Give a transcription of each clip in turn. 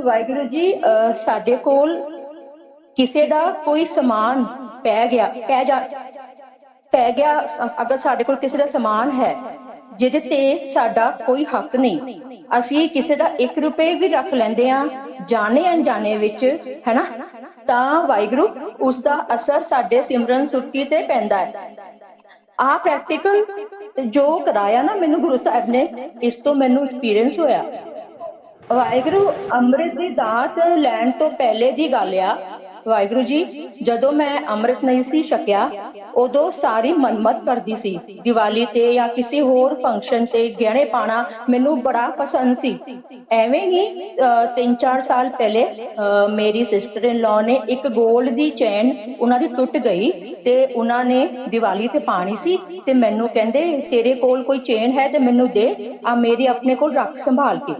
ਵਾਹਿਗੁਰੂ ਜੀ ਸਾਡੇ ਕੋਲ ਕਿਸੇ ਦਾ ਕੋਈ ਸਮਾਨ ਪੈ ਗਿਆ, ਪੈ ਜਾ, ਪੈ ਗਿਆ, ਅਗਰ ਸਾਡੇ ਕੋਲ ਕਿਸੇ ਦਾ ਸਮਾਨ ਹੈ, ਜਿਹਦੇ ਤੇ ਸਾਡਾ ਕੋਈ ਹੱਕ ਨਹੀਂ। ਅਸੀਂ ਕਿਸੇ ਦਾ 1 ਰੁਪਏ ਵੀ ਰੱਖ ਲੈਂਦੇ ਆ ਜਾਣੇ ਅਣਜਾਣੇ ਵਿੱਚ, ਹੈਨਾ? ਤਾਂ ਵਾਹਿਗੁਰੂ, ਉਸ ਦਾ ਅਸਰ ਸਾਡੇ ਸਿਮਰਨ ਸੁਰਤੀ ਤੇ ਪੈਂਦਾ ਹੈ। ਆ ਪ੍ਰੈਕਟੀਕਲ ਜੋ ਕਰਾਇਆ ਨਾ ਮੈਨੂੰ ਗੁਰੂ ਸਾਹਿਬ ਨੇ, ਇਸ ਤੋਂ ਮੈਨੂੰ ਐਕਸਪੀਰੀਅੰਸ ਹੋਇਆ। ਵਾਹਿਗੁਰੂ, ਅੰਮ੍ਰਿਤ ਦੀ ਦਾਤ ਲੈਣ ਤੋਂ ਪਹਿਲੇ ਦੀ ਗੱਲ ਆ। ਵਾਹਿਗੁਰੂ ਜੀ, ਜਦੋਂ ਮੈਂ ਅੰਮ੍ਰਿਤ ਨਹੀਂ ਸੀ ਛਕਿਆ, ਉਦੋਂ ਸਾਰੀ ਮਨਮਤ ਕਰਦੀ ਸੀ। ਦੀਵਾਲੀ ਤੇ ਜਾਂ ਕਿਸੇ ਹੋਰ ਫੰਕਸ਼ਨ ਤੇ ਗਹਿਣੇ ਪਾਣਾ ਮੈਨੂੰ ਬੜਾ ਪਸੰਦ ਸੀ। ਐਵੇਂ ਹੀ 3-4 ਸਾਲ ਪਹਿਲੇ ਮੇਰੀ ਸਿਸਟਰ ਇਨ ਲਾ ਨੇ ਇੱਕ 골ਡ ਦੀ ਚੈਨ ਉਹਨਾਂ ਦੀ ਟੁੱਟ ਗਈ ਤੇ ਉਹਨਾਂ ਨੇ ਦੀਵਾਲੀ ਤੇ ਪਾਣੀ ਸੀ ਤੇ ਮੈਨੂੰ ਕਹਿੰਦੇ, ਤੇਰੇ ਕੋਲ ਕੋਈ ਚੇਨ ਹੈ ਤੇ ਮੈਨੂੰ ਦੇ। ਆ, ਮੇਰੀ ਆਪਣੇ ਕੋਲ ਰੱਖ ਸੰਭਾਲ ਕੇ।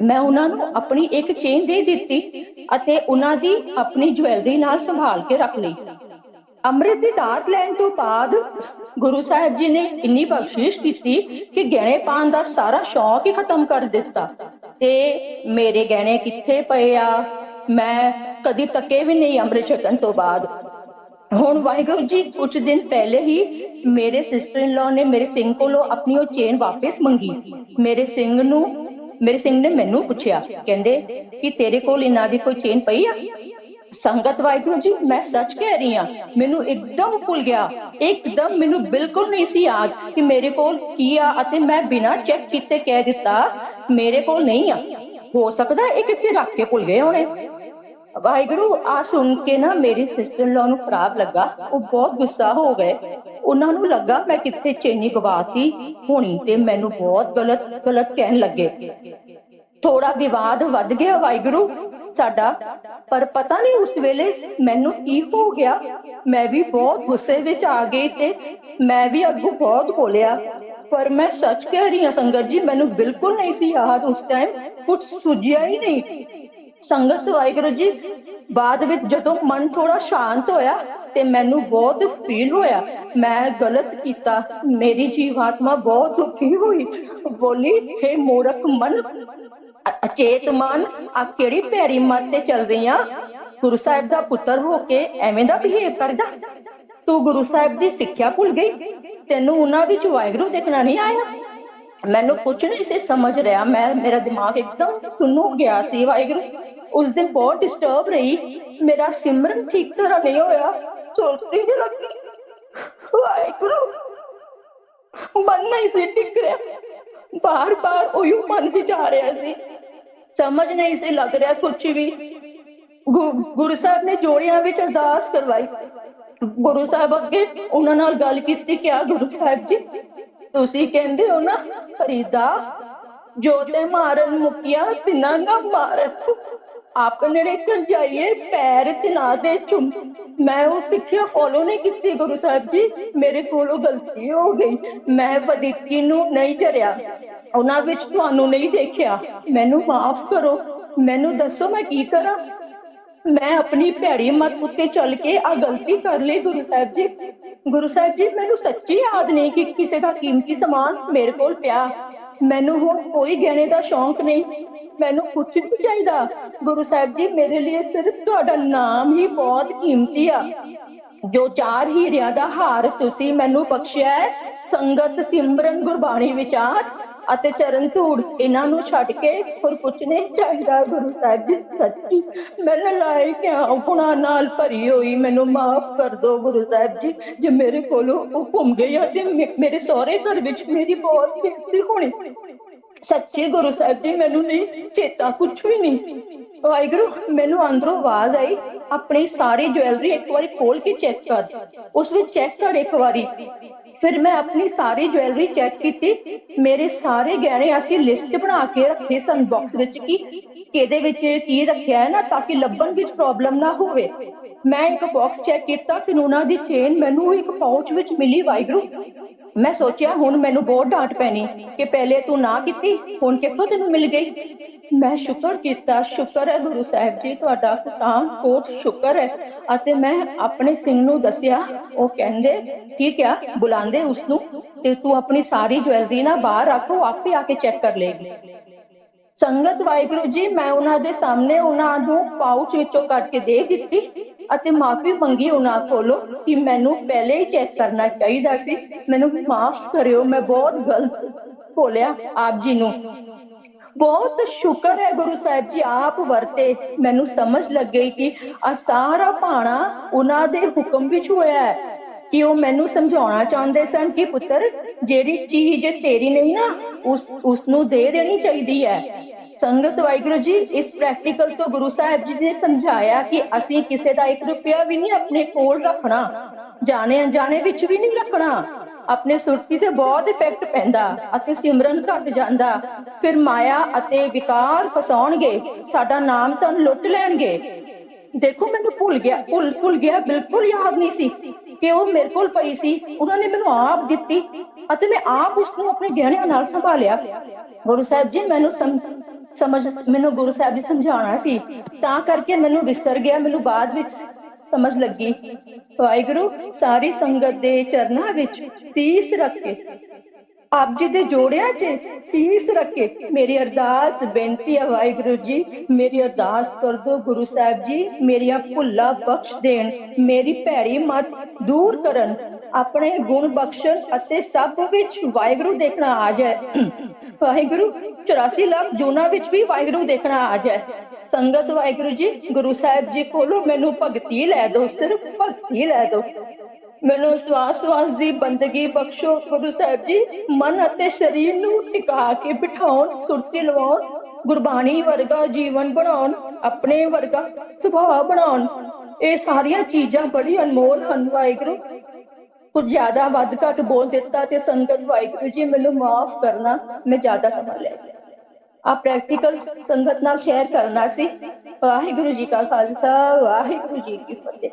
ਮੈਂ ਉਹਨਾਂ ਨੂੰ ਆਪਣੀ ਇੱਕ ਚੇਨ ਦੇ ਦਿੱਤੀ ਅਤੇ ਉਹਨਾਂ ਦੀ ਆਪਣੀ ਜਵੈਲਰੀ ਨਾਲ ਸੰਭਾਲ ਕੇ ਰੱਖ ਲਈ। ਅੰਮ੍ਰਿਤ ਦੀ ਦਾਤ ਲੈਣ ਤੋਂ ਬਾਅਦ ਗੁਰੂ ਸਾਹਿਬ ਜੀ ਨੇ ਇੰਨੀ ਬਖਸ਼ਿਸ਼ ਕੀਤੀ ਕਿ ਗਹਿਣੇ ਪਾਣ ਦਾ ਸਾਰਾ ਸ਼ੌਕ ਹੀ ਖਤਮ ਕਰ ਦਿੱਤਾ ਤੇ ਮੇਰੇ ਗਹਿਣੇ ਕਿੱਥੇ ਪਏ ਆ? ਮੈਂ ਕਦੀ ਤੱਕੇ ਵੀ ਨਹੀਂ ਅੰਮ੍ਰਿਤ ਛਕਣ ਤੋਂ ਬਾਅਦ। ਹੁਣ ਵਾਹਿਗੁਰੂ ਜੀ ਕੁਝ ਦਿਨ ਪਹਿਲੇ ਹੀ ਮੇਰੇ ਸਿਸਟਰ ਇਨ ਲਾ ਨੇ ਮੇਰੇ ਸਿੰਘ ਕੋਲੋਂ ਆਪਣੀ ਉਹ ਚੇਨ ਵਾਪਸ ਮੰਗੀ। ਮੇਰੇ ਸਿੰਘ ਨੂੰ ਮੇਰੇ ਸਿੰਘ ਨੇ ਮੈਨੂੰ ਪੁੱਛਿਆ, ਕਹਿੰਦੇ ਕਿ ਤੇਰੇ ਕੋਲ ਇਹਨਾਂ ਦੀ ਕੋਈ ਚੇਨ ਪਈ ਆ? ਸੰਗਤ ਵਾਹਿਗੁਰੂ ਜੀ, ਮੈਂ ਸੱਚ ਕਹਿ ਰਹੀ ਹਾਂ, ਮੈਨੂੰ ਇੱਕਦਮ ਭੁੱਲ ਗਿਆ। ਇੱਕਦਮ ਮੈਨੂੰ ਬਿਲਕੁਲ ਨਹੀਂ ਸੀ ਯਾਦ ਕਿ ਮੇਰੇ ਕੋਲ ਕੀ ਆ ਅਤੇ ਮੈਂ ਬਿਨਾਂ ਚੈੱਕ ਕੀਤੇ ਕਹਿ ਦਿੱਤਾ, ਮੇਰੇ ਕੋਲ ਨਹੀਂ ਆ। ਹੋ ਸਕਦਾ ਇਹ ਕਿੱਥੇ ਰੱਖ ਕੇ ਭੁੱਲ ਗਏ ਹੋਣੇ। ਵਾਹਿਗੁਰੂ, ਆ ਸੁਣ ਕੇ ਨਾ ਮੇਰੀ ਸਿਸਟਰ ਲੋ ਨੂੰ ਖਰਾਬ ਲੱਗਾ, ਉਹ ਬਹੁਤ ਗੁੱਸਾ ਹੋ ਗਏ। ਉਹਨਾਂ ਨੂੰ ਲੱਗਾ ਮੈਂ ਕਿੱਥੇ ਚੇਨੀ ਗਵਾਤੀ। ਹੋਣੀ ਤੇ ਮੈਨੂੰ ਬਹੁਤ ਗਲਤ ਗਲਤ ਕਹਿਣ ਲੱਗੇ। ਥੋੜਾ ਵਿਵਾਦ ਵੱਧ ਗਿਆ ਵਾਹਿਗੁਰੂ ਸਾਡਾ, ਪਰ ਪਤਾ ਨਹੀਂ ਉਸ ਵੇਲੇ ਮੈਨੂੰ ਕੀ ਹੋ ਗਿਆ। ਮੈਂ ਵੀ ਬਹੁਤ ਗੁੱਸੇ ਵਿੱਚ ਆ ਗਈ ਤੇ ਮੈਂ ਵੀ ਅੱਗੋਂ ਬਹੁਤ ਬੋਲਿਆ। ਪਰ ਮੈਂ ਸੱਚ ਕਹਿ ਰਹੀ ਹਾਂ ਸੰਗਤ ਜੀ, ਮੈਨੂੰ ਬਿਲਕੁਲ ਨਹੀਂ ਸੀ ਯਾਦ ਉਸ ਟਾਈਮ ਕੁਝ ਸੁਝਿਆ ਹੀ ਨਹੀਂ। ਸੰਗਤ ਵਾਹਿਗੁਰੂ ਜੀ, ਬਾਅਦ ਵਿੱਚ ਜਦੋਂ ਮਨ ਥੋੜਾ ਸ਼ਾਂਤ ਹੋਇਆ ਤੇ ਮੈਨੂੰ ਬਹੁਤ ਫੀਲ ਹੋਇਆ। ਮੈਂ ਗਲਤ ਕੀਤਾ। ਮੇਰੀ ਜੀਵਾਤਮਾ ਬਹੁਤ ਦੁਖੀ ਹੋਈ। ਬੋਲੀ, ਹੈ ਮੂਰਖ ਮਨ ਅਚੇਤ ਮਨ ਆ ਕਿਹੜੀ ਭੈੜੀ ਮੱਤ ਤੇ ਚੱਲ ਰਹੀ ਆ? ਗੁਰੂ ਸਾਹਿਬ ਦਾ ਪੁੱਤਰ ਹੋ ਕੇ ਐਵੇਂ ਦਾ ਬਿਹੇਵ ਕਰਦਾ। ਤੂੰ ਗੁਰੂ ਸਾਹਿਬ ਦੀ ਸਿੱਖਿਆ ਭੁੱਲ ਗਈ। ਤੈਨੂੰ ਉਹਨਾਂ ਵਿੱਚ ਵਾਹਿਗੁਰੂ ਦੇਖਣਾ ਨਹੀਂ ਆਇਆ। ਮੈਨੂੰ ਕੁਝ ਨਹੀਂ ਸੀ ਸਮਝ ਰਿਹਾ। ਮੈਂ, ਮੇਰਾ ਦਿਮਾਗ ਇੱਕਦਮ ਸੁੰਨ ਗਿਆ ਸੀ ਵਾਹਿਗੁਰੂ। ਉਸ ਦਿਨ ਬਹੁਤ ਡਿਸਟਰਬ ਰਹੀ। ਮੇਰਾ ਸਿਮਰਨ ਠੀਕ ਤਰ੍ਹਾਂ ਨਹੀਂ ਹੋਇਆ। ਸੁਰਤੀ ਲੱਗੀ। ਵਾਹਿਗੁਰੂ ਮਨ ਨਹੀਂ ਸੀ ਟਿਕ ਰਿਹਾ। ਬਾਰ ਬਾਰ ਉਹੀ ਮਨ ਵਿੱਚ ਆ ਰਿਹਾ ਸੀ। ਸਮਝ ਨਹੀਂ ਸੀ ਲੱਗ ਰਿਹਾ ਕੁਝ ਵੀ। ਗੁਰੂ ਸਾਹਿਬ ਨੇ ਜੋੜਿਆਂ ਵਿੱਚ ਅਰਦਾਸ ਕਰਵਾਈ। ਗੁਰੂ ਸਾਹਿਬ ਅੱਗੇ ਉਹਨਾਂ ਨਾਲ ਗੱਲ ਕੀਤੀ ਕਿਆ ਗੁਰੂ ਸਾਹਿਬ ਜੀ, ਤੁਸੀਂ ਕਹਿੰਦੇ ਹੋ ਨਾ ਫਰੀਦਾ ਜੋ ਤੇ ਮਾਰਨ ਮੁਕਿਆ, ਤਿਨਾ ਨਾ ਮਾਰਨ ਆਪਣੇ ਕਰ ਜਾਈਏ, ਪੈਰ ਤਿਨਾ ਦੇ ਚੁੰਮ। ਮੈਂ ਉਹ ਸਿੱਖਿਆ ਫੋਲੋ ਨਹੀਂ ਕੀਤੀ ਗੁਰੂ ਸਾਹਿਬ ਜੀ। ਮੇਰੇ ਕੋਲੋਂ ਗਲਤੀ ਹੋ ਗਈ। ਮੈਂ ਵਧੀਕੀ ਨੂੰ ਨਹੀਂ ਚਰਿਆ ਉਹਨਾਂ ਵਿੱਚ ਤੁਹਾਨੂੰ ਨਹੀਂ ਦੇਖਿਆ। ਮੈਨੂੰ ਮਾਫ ਕਰੋ। ਮੈਨੂੰ ਦੱਸੋ ਮੈਂ ਕੀ ਕਰਾਂ? ਮੈਂ ਆਪਣੀ ਭੈੜੀ ਮਤ ਉੱਤੇ ਚੱਲ ਕੇ ਆ ਗਲਤੀ ਕਰ ਲਈ ਗੁਰੂ ਸਾਹਿਬ ਜੀ। ਗੁਰੂ ਸਾਹਿਬ ਜੀ, ਮੈਨੂੰ ਸੱਚੀ ਯਾਦ ਨਹੀਂ ਕਿ ਕਿਸੇ ਦਾ ਕੀਮਤੀ ਸਮਾਨ ਮੇਰੇ ਕੋਲ ਪਿਆ। ਮੈਨੂੰ ਹੁਣ ਕੋਈ ਗਹਿਣੇ ਦਾ ਸ਼ੌਂਕ ਨਹੀਂ। ਮੈਨੂੰ ਕੁਝ ਨਹੀਂ ਚਾਹੀਦਾ ਗੁਰੂ ਸਾਹਿਬ ਜੀ, ਮੇਰੇ ਲਈ ਸਿਰਫ ਤੁਹਾਡਾ ਨਾਮ ਹੀ ਬਹੁਤ ਕੀਮਤੀ ਆ। ਜੋ ਚਾਰ ਹੀਰਿਆਂ ਦਾ ਹਾਰ ਤੁਸੀਂ ਮੈਨੂੰ ਬਖਸ਼ਿਆ ਹੈ, ਸੰਗਤ ਸਿਮਰਨ ਗੁਰਬਾਣੀ ਵਿਚਾਰ ਅਤੇ ਚਰਨ ਧੂੜ, ਇਹਨਾਂ ਨੂੰ ਛੱਡ ਕੇ ਹੋਰ ਕੁਝ ਨਹੀਂ ਚਾਹੀਦਾ ਗੁਰੂ ਸਾਹਿਬ ਜੀ, ਸੱਚੀ। ਮੈਂ ਨਲਾਇਕ ਹਾਂ ਨਾਲ ਭਰੀ ਹੋਈ ਮੈਨੂੰ ਮਾਫ ਕਰ ਦਿਓ ਗੁਰੂ ਸਾਹਿਬ ਜੀ, ਜੇ ਮੇਰੇ ਕੋਲੋਂ ਉਹ ਘੁੰਮ ਗਈ ਆ ਤੇ ਮੇਰੇ ਸਹੁਰੇ ਘਰ ਵਿੱਚ ਮੇਰੀ ਬਹੁਤ ਬੇਇੱਜ਼ਤੀ ਹੋਣੀ। ਸੱਚੇ ਗੁਰੂ ਸਾਹਿਬ ਜੀ, ਮੈਨੂੰ ਨਹੀਂ ਚੇਤਾ ਕੁਝ ਵੀ ਨਹੀਂ। ਵਾਹਿਗੁਰੂ, ਮੈਨੂੰ ਅੰਦਰੋਂ ਆਵਾਜ਼ ਆਈ, ਆਪਣੀ ਸਾਰੀ ਜੁਐਲਰੀ ਇੱਕ ਵਾਰੀ ਖੋਲ ਕੇ ਚੈੱਕ ਕਰ। ਉਸ ਵਿੱਚ ਚੈੱਕ ਕਰ ਇੱਕ ਵਾਰੀ। ਫਿਰ ਮੈਂ ਆਪਣੀ ਸਾਰੀ ਜੁਐਲਰੀ ਚੈੱਕ ਕੀਤੀ। ਮੇਰੇ ਸਾਰੇ ਗਹਿਣੇ ਅਸੀਂ ਲਿਸਟ ਬਣਾ ਕੇ ਰੱਖੇ ਸਨ ਬਾਕਸ ਵਿੱਚ ਕਿ ਕਿਹਦੇ ਵਿੱਚ ਕੀ ਰੱਖਿਆ ਹੈ ਨਾ, ਤਾਂ ਕਿ ਲੱਭਣ ਵਿੱਚ ਪ੍ਰੋਬਲਮ ਨਾ ਹੋਵੇ। ਮੈਂ ਇੱਕ ਬਾਕਸ ਚੈੱਕ ਕੀਤਾ, ਫਿਰ ਦੀ ਚੇਨ ਮੈਨੂੰ ਇੱਕ ਪਾਊਚ ਵਿੱਚ ਮਿਲੀ ਵਾਹਿਗੁਰੂ। ਮੈਂ ਸੋਚਿਆ ਹੁਣ ਮੈਨੂੰ ਬਹੁਤ ਡਾਂਟ ਪੈਣੀ ਕਿ ਪਹਿਲੇ ਤੂੰ ਨਾ ਕੀਤੀ, ਹੁਣ ਕਿੱਥੋਂ ਤੈਨੂੰ ਮਿਲ ਗਈ? ਮੈਂ ਸ਼ੁਕਰ ਕੀਤਾ, ਸ਼ੁਕਰ ਹੈ ਗੁਰੂ ਸਾਹਿਬ ਜੀ, ਤੁਹਾਡਾ ਤਾਂ ਕੋਟ ਸ਼ੁਕਰ ਹੈ। ਅਤੇ ਮੈਂ ਆਪਣੇ ਸਿੰਘ ਨੂੰ ਦੱਸਿਆ, ਉਹ ਕਹਿੰਦੇ, ਠੀਕ ਆ, ਬੁਲਾਉਂਦੇ ਉਸ ਨੂੰ ਤੇ ਤੂੰ ਆਪਣੀ ਸਾਰੀ ਜੁਐਲਰੀ ਨਾ ਬਾਹਰ ਰੱਖੋ ਆਪੇ ਆ ਕੇ ਚੈੱਕ ਕਰ ਲੇਗੀ ਸੰਗਤ ਵਾਹਿਗੁਰੂ ਜੀ, ਮੈਂ ਉਹਨਾਂ ਦੇ ਸਾਹਮਣੇ ਉਹਨਾਂ ਨੂੰ ਪਾਉਚ ਵਿੱਚੋਂ ਕੱਢ ਕੇ ਦੇ ਦਿੱਤੀ ਅਤੇ ਮਾਫੀ ਮੰਗੀ ਉਹਨਾਂ ਕੋਲੋਂ ਕਿ ਮੈਨੂੰ ਪਹਿਲੇ ਹੀ ਚੈੱਕ ਕਰਨਾ ਚਾਹੀਦਾ ਸੀ। ਮੈਨੂੰ ਮਾਫ ਕਰਿਓ, ਮੈਂ ਬਹੁਤ ਗਲਤ ਬੋਲਿਆ ਆਪ ਜੀ ਨੂੰ। ਬਹੁਤ ਸ਼ੁਕਰ ਹੈ ਗੁਰੂ ਸਾਹਿਬ ਜੀ ਆਪ ਵਰਤੇ। ਮੈਨੂੰ ਸਮਝ ਲੱਗ ਗਈ ਕਿ ਆ ਸਾਰਾ ਭਾਣਾ ਉਹਨਾਂ ਦੇ ਹੁਕਮ ਵਿੱਚ ਹੋਇਆ ਹੈ। ਕਿ ਉਹ ਮੈਨੂੰ ਸਮਝਾਉਣਾ ਚਾਹੁੰਦੇ ਸਨ ਕਿ ਪੁੱਤਰ, ਜਿਹੜੀ ਚੀਜ਼ ਤੇਰੀ ਨਹੀਂ ਨਾ, ਉਸ ਉਸ ਨੂੰ ਦੇ ਦੇਣੀ ਚਾਹੀਦੀ ਹੈ। ਸੰਗਤ ਵਾਹਿਗੁਰੂ ਜੀ, ਇਸ ਪ੍ਰੈਕਟੀਕਲ ਤੋਂ ਗੁਰੂ ਸਾਹਿਬ ਜੀ ਨੇ ਸਮਝਾਇਆ ਕਿ ਅਸੀਂ ਕਿਸੇ ਦਾ 1 ਰੁਪਿਆ ਵੀ ਨਹੀਂ ਆਪਣੇ ਕੋਲ ਰੱਖਣਾ, ਜਾਣੇ ਅਣਜਾਣੇ ਵਿੱਚ ਵੀ ਨਹੀਂ ਰੱਖਣਾ। ਆਪਣੇ ਸੁਰਤੀ ਤੇ ਬਹੁਤ ਇਫੈਕਟ ਪੈਂਦਾ ਅਤੇ ਸਿਮਰਨ ਘਟ ਜਾਂਦਾ। ਫਿਰ ਮਾਇਆ ਅਤੇ ਵਿਕਾਰ ਫਸਾਉਣਗੇ, ਸਾਡਾ ਨਾਮ ਤਾਂ ਲੁੱਟ ਲੈਣਗੇ। ਦੇਖੋ, ਮੈਨੂੰ ਭੁੱਲ ਗਿਆ, ਭੁੱਲ ਭੁੱਲ ਗਿਆ, ਬਿਲਕੁਲ ਯਾਦ ਨਹੀਂ ਸੀ ਕਿ ਉਹ ਮੇਰੇ ਕੋਲ ਪਈ ਸੀ। ਉਹਨਾਂ ਨੇ ਮੈਨੂੰ ਆਪ ਦਿੱਤੀ ਅਤੇ ਮੈਂ ਆਪ ਉਸ ਨੂੰ ਆਪਣੇ ਗਹਿਣਿਆਂ ਨਾਲ ਸੰਭਾਲਿਆ। ਗੁਰੂ ਸਾਹਿਬ ਜੀ, ਮੈਨੂੰ ਸਮਝ ਮੈਨੂੰ ਗੁਰੂ ਸਾਹਿਬ ਜੀ ਸਮਝਾਉਣਾ ਸੀ, ਤਾਂ ਕਰਕੇ ਮੈਨੂੰ ਵਿਸਰ ਗਿਆ, ਮੈਨੂੰ ਬਾਅਦ ਵਿੱਚ ਸਮਝ ਲੱਗੀ। ਵਾਹਿਗੁਰੂ, ਸਾਰੀ ਸੰਗਤ ਦੇ ਚਰਨਾਂ ਵਿੱਚ ਸੀਸ ਰੱਖ। ਕੇ ਆਪ ਜੀ ਦੇ ਜੋੜਿਆਂ 'ਚ ਸੀਸ ਰੱਖ। ਕੇ ਮੇਰੀ ਅਰਦਾਸ, ਬੇਨਤੀ ਹੈ ਵਾਹਿਗੁਰੂ ਜੀ, ਮੇਰੀ ਅਰਦਾਸ ਕਰ ਦਿਓ ਗੁਰੂ ਸਾਹਿਬ ਜੀ, ਮੇਰੀਆਂ ਭੁੱਲਾਂ ਬਖਸ਼ ਦੇਣ, ਮੇਰੀ ਭੈੜੀ ਮਤ ਦੂਰ ਕਰਨ। ਆਪਣੇ ਗੁਣ ਬਖਸ਼ਣ ਅਤੇ ਸਭ ਵਿੱਚ ਵਾਹਿਗੁਰੂ ਦੇਖਣਾ ਆ ਜਾਏ। ਵਾਹਿਗੁਰੂ 84 ਲੱਖ ਜੂਨਾਂ ਵਿੱਚ ਵੀ ਵਾਹਿਗੁਰੂ ਦੇਖਣਾ ਆ ਜਾਏ। ਸੰਗਤ ਵਾਹਿਗੁਰੂ ਜੀ, ਗੁਰੂ ਸਾਹਿਬ ਜੀ ਕੋਲੋਂ ਮੈਨੂੰ ਭਗਤੀ ਲੈ ਦਿਓ, ਸਿਰਫ ਭਗਤੀ ਲੈ ਦਿਓ। ਮੈਨੂੰ ਸਵਾਸ ਸਵਾਸ ਦੀ ਬੰਦਗੀ ਬਖਸ਼ੋ, ਗੁਰੂ ਸਾਹਿਬ ਜੀ, ਮਨ ਅਤੇ ਸਰੀਰ ਨੂੰ ਟਿਕਾ ਕੇ ਬਿਠਾਉਣ, ਸੁਰਤੀ ਲਵਾਉਣ, ਗੁਰਬਾਣੀ ਵਰਗਾ ਜੀਵਨ ਬਣਾਉਣ, ਆਪਣੇ ਵਰਗਾ ਸੁਭਾਅ ਬਣਾਉਣ। ਇਹ ਸਾਰੀਆਂ ਚੀਜ਼ਾਂ ਬੜੀ ਅਨਮੋਲ ਹਨ ਵਾਹਿਗੁਰੂ। ਕੁਝ ਜ਼ਿਆਦਾ ਵੱਧ ਘੱਟ ਬੋਲ ਦਿੱਤਾ ਤੇ ਸੰਗਤ ਵਾਹਿਗੁਰੂ ਜੀ ਮੈਨੂੰ ਮਾਫ ਕਰਨਾ ਮੈਂ ਜ਼ਿਆਦਾ ਸਮਾਂ ਲੈ ਆ ਪ੍ਰੈਕਟੀਕਲ ਸੰਗਤ ਨਾਲ ਸ਼ੇਅਰ ਕਰਨਾ ਸੀ। ਵਾਹਿਗੁਰੂ ਜੀ ਕਾ ਖਾਲਸਾ, ਵਾਹਿਗੁਰੂ ਜੀ ਕੀ ਫਤਿਹ।